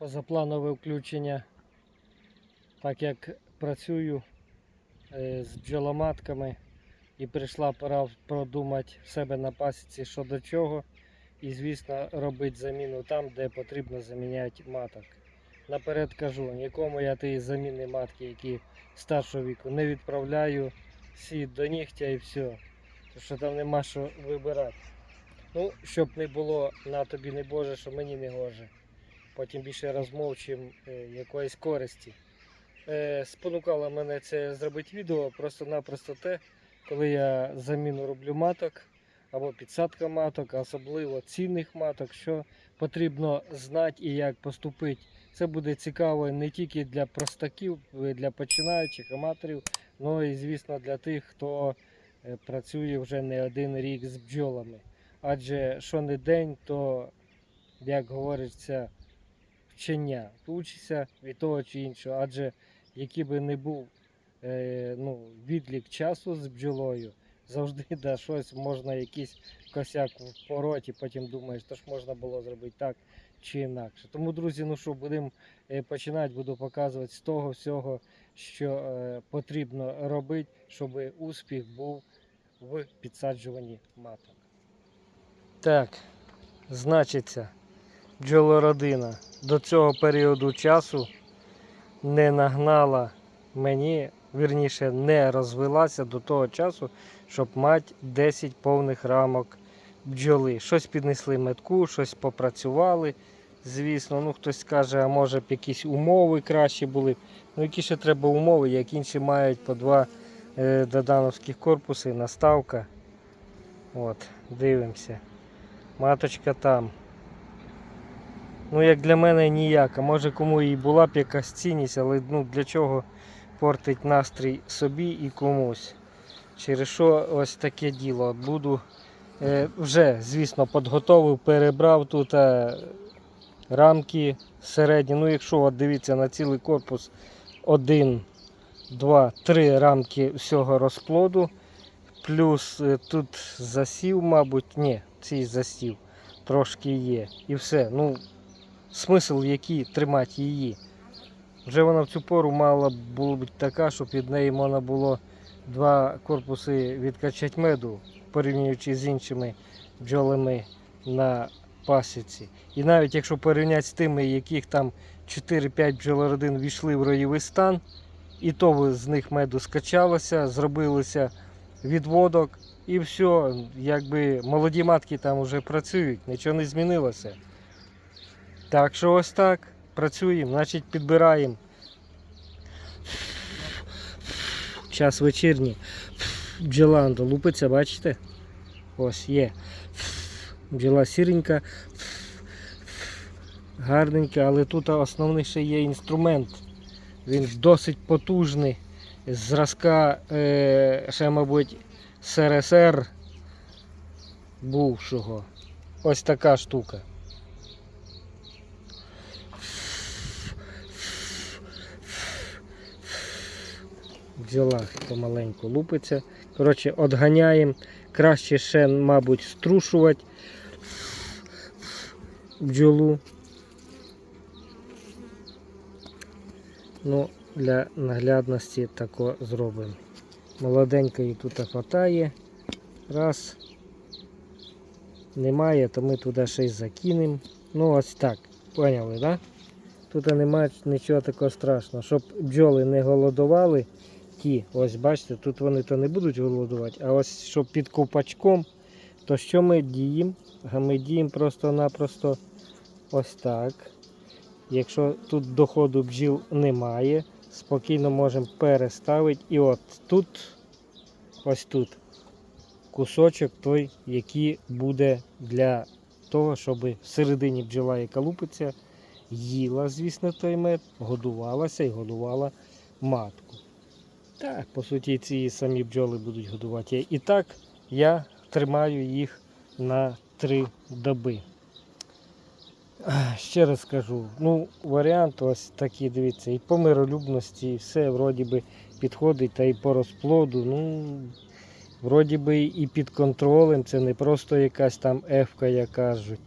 позапланове включення. Так як працюю е, з бджоломатками і прийшла пора продумати в себе на пасіці що до чого. І, звісно, робити заміну там, де потрібно заміняти маток. Наперед кажу, нікому я ті заміни матки, які старшого віку, не відправляю всі до нігтя і все. Тому що там нема що вибирати. Ну, щоб не було на тобі не Боже, що мені не гоже. Потім більше розмов, чим е, якоїсь користі. Е, спонукало мене це зробити відео просто-напросто те, коли я заміну роблю маток або підсадка маток, особливо цінних маток, що потрібно знати і як поступити. Це буде цікаво не тільки для простаків, е, для починаючих аматорів, але і, звісно, для тих, хто працює вже не один рік з бджолами. Адже що не день, то, як говориться, вчення. Учишся від того чи іншого. Адже який би не був е, ну, відлік часу з бджолою, завжди да, щось можна якийсь косяк в пороті, потім думаєш, то ж можна було зробити так чи інакше. Тому, друзі, ну що, будемо е, починати, буду показувати з того всього, що е, потрібно робити, щоб успіх був в підсаджуванні маток. Так, значиться, бджолородина до цього періоду часу не нагнала мені, вірніше, не розвелася до того часу, щоб мати 10 повних рамок бджоли. Щось піднесли метку, щось попрацювали. Звісно, ну хтось скаже, а може б якісь умови кращі були. Ну які ще треба умови, як інші мають по два е, додановських корпуси, наставка. От, дивимося. Маточка там. Ну, як для мене ніяка. Може кому і була б якась цінність, але ну, для чого портить настрій собі і комусь. Через що ось таке діло. Буду е, вже, звісно, підготовив, перебрав тут е, рамки середні. Ну, якщо от дивіться на цілий корпус один, два, три рамки всього розплоду. Плюс е, тут засів, мабуть, ні, цей засів трошки є. І все. Ну, смисл який тримати її. Вже вона в цю пору мала було бути така, щоб від неї можна було два корпуси відкачати меду, порівнюючи з іншими бджолами на пасіці. І навіть якщо порівняти з тими, яких там 4-5 бджолородин війшли в роєвий стан, і то з них меду скачалося, зробилося відводок, і все, якби молоді матки там вже працюють, нічого не змінилося. Так що ось так. Працюємо, значить підбираємо. Час вечірній. Бджоландо лупиться, бачите? Ось є. Бджола сіренька, гарненька, але тут основний ще є інструмент. Він досить потужний. Зразка е, ще, мабуть, СРСР бувшого. Ось така штука. Бджола помаленьку лупиться. Коротше, отганяємо. Краще ще, мабуть, струшувати бджолу. Ну, для наглядності тако зробимо. Молоденької тут хватає. Раз. Немає, то ми туди ще й закинемо. Ну ось так. Поняли, так? Да? Тут немає нічого такого страшного. Щоб бджоли не голодували, ті, ось бачите, тут вони то не будуть голодувати, а ось щоб під ковпачком, то що ми діємо? Ми діємо просто-напросто ось так. Якщо тут доходу бджіл немає, спокійно можемо переставити. І от тут, ось тут, кусочок той, який буде для того, щоб всередині бджола, яка лупиться, їла, звісно, той мед, годувалася і годувала матку. Так, по суті, ці самі бджоли будуть годувати. І так я тримаю їх на три доби. Ще раз скажу, ну, варіант ось такий, дивіться, і по миролюбності, і все вроді би підходить, та і по розплоду. Ну, вроді би і під контролем, це не просто якась там ефка, як кажуть.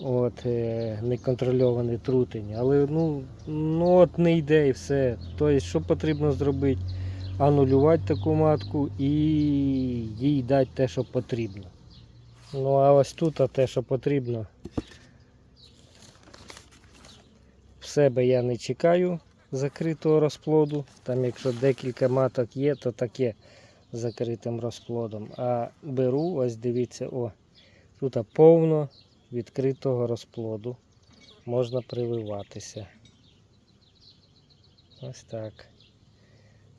От, е, неконтрольований трутень. Але ну, ну от не йде і все. Тобто, що потрібно зробити? Анулювати таку матку і їй дати те, що потрібно. Ну а ось тут а те, що потрібно. В себе я не чекаю закритого розплоду. Там якщо декілька маток є, то таке закритим розплодом. А беру, ось дивіться, о, тут повно відкритого розплоду. Можна прививатися. Ось так.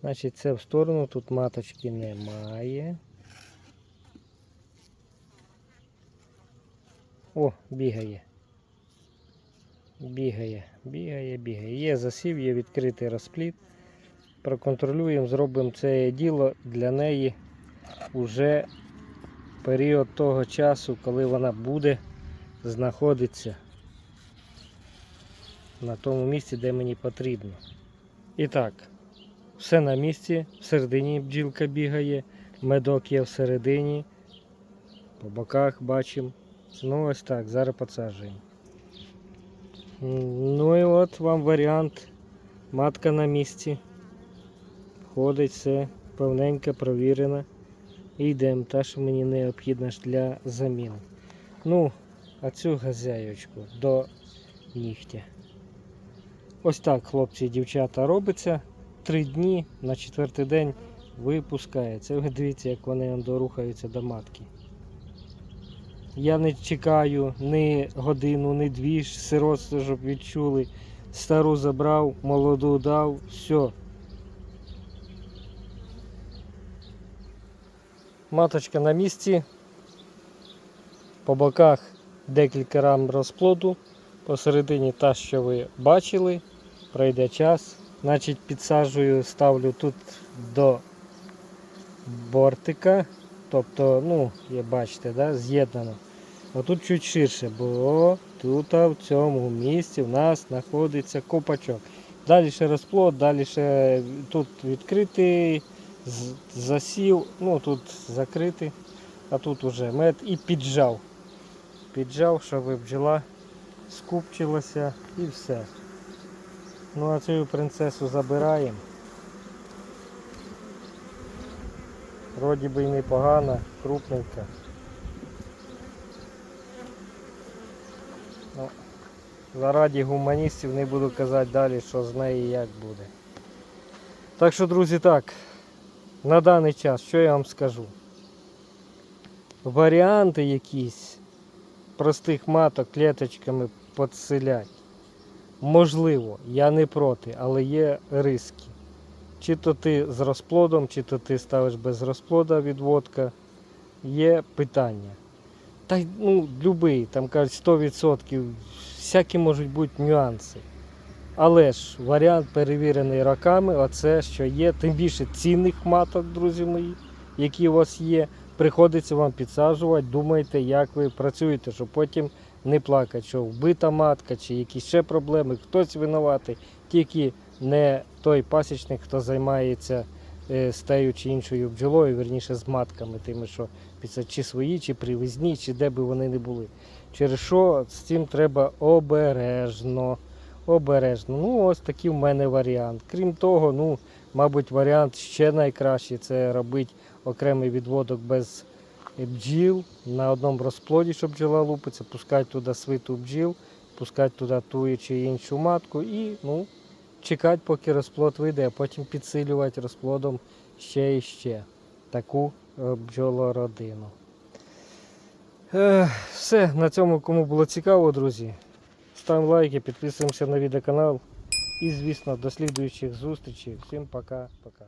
Значить, це в сторону, тут маточки немає. О, бігає. Бігає, бігає, бігає. Є засів, є відкритий розплід. Проконтролюємо, зробимо це діло для неї уже період того часу, коли вона буде знаходитися на тому місці, де мені потрібно. І так, все на місці, всередині бджілка бігає, медок є всередині, по боках бачимо. Ну ось так, зараз підсаджуємо. Ну і от вам варіант. Матка на місці. Ходить все повненько, провірено. І йдемо, та, що мені необхідна для заміни. Ну, а цю газяючку до нігтя. Ось так, хлопці і дівчата, робиться. Три дні на четвертий день випускається. Ви дивіться, як вони дорухаються до матки. Я не чекаю ні годину, ні дві сиротство, щоб відчули. Стару забрав, молоду дав, все. Маточка на місці. По боках декілька рам розплоду. Посередині та, що ви бачили. Пройде час. Значить, підсаджую, ставлю тут до бортика. Тобто, ну, є, бачите, да, з'єднано. А тут чуть ширше, бо тут в цьому місці в нас знаходиться копачок. Далі ще розплод, далі ще тут відкритий засів, ну тут закритий, а тут уже мед і піджав. Піджав, щоб бджола скупчилася і все. Ну а цю принцесу забираємо. Вроді би і непогана, крупненька. Ну, заради гуманістів не буду казати далі, що з неї як буде. Так що, друзі, так, на даний час, що я вам скажу? Варіанти якісь простих маток клеточками підселять. Можливо, я не проти, але є риски. Чи то ти з розплодом, чи то ти ставиш без розплода відводка. Є питання. Та ну, любий, там кажуть 100%, всякі можуть бути нюанси. Але ж варіант перевірений роками, оце що є, тим більше цінних маток, друзі мої, які у вас є. Приходиться вам підсаджувати, думайте, як ви працюєте, щоб потім не плакати, що вбита матка чи якісь ще проблеми, хтось винуватий, тільки не той пасічник, хто займається е, з тею чи іншою бджолою, верніше з матками, тими, що чи свої, чи привізні, чи де би вони не були. Через що з цим треба обережно. Обережно. Ну, ось такий в мене варіант. Крім того, ну, мабуть, варіант ще найкращий це робити окремий відводок без бджіл на одному розплоді, щоб бджола лупиться, пускати туди свиту бджіл, пускати туди ту чи іншу матку і ну, чекати, поки розплод вийде, а потім підсилювати розплодом ще і ще таку е, бджолородину. Е, все, на цьому кому було цікаво, друзі. Ставимо лайки, підписуємося на відеоканал. І, звісно, до слідуючих зустрічей. Всім пока-пока.